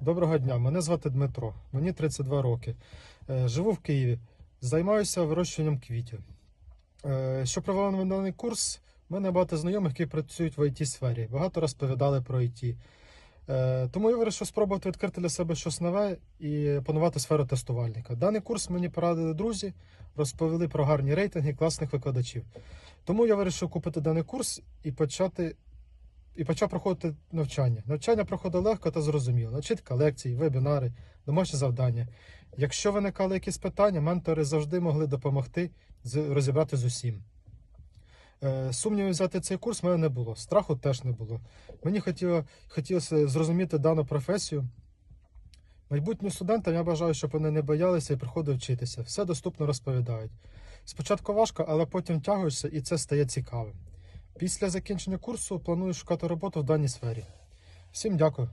Доброго дня, мене звати Дмитро, мені 32 роки. Е, Живу в Києві, займаюся вирощуванням квітів. Е, Що провели на даний курс, в мене багато знайомих, які працюють в it сфері багато розповідали про IT. Е, Тому я вирішив спробувати відкрити для себе щось нове і панувати сферу тестувальника. Даний курс мені порадили друзі, розповіли про гарні рейтинги класних викладачів. Тому я вирішив купити даний курс і почати і почав проходити навчання. Навчання проходило легко та зрозуміло. Чітка лекції, вебінари, домашні завдання. Якщо виникали якісь питання, ментори завжди могли допомогти розібрати з усім. Е, Сумнівів взяти цей курс в мене не було, страху теж не було. Мені хотіло, хотілося зрозуміти дану професію. Майбутнім студентам я бажаю, щоб вони не боялися і приходили вчитися. Все доступно розповідають. Спочатку важко, але потім тягуєшся і це стає цікавим. Після закінчення курсу планую шукати роботу в даній сфері. Всім дякую.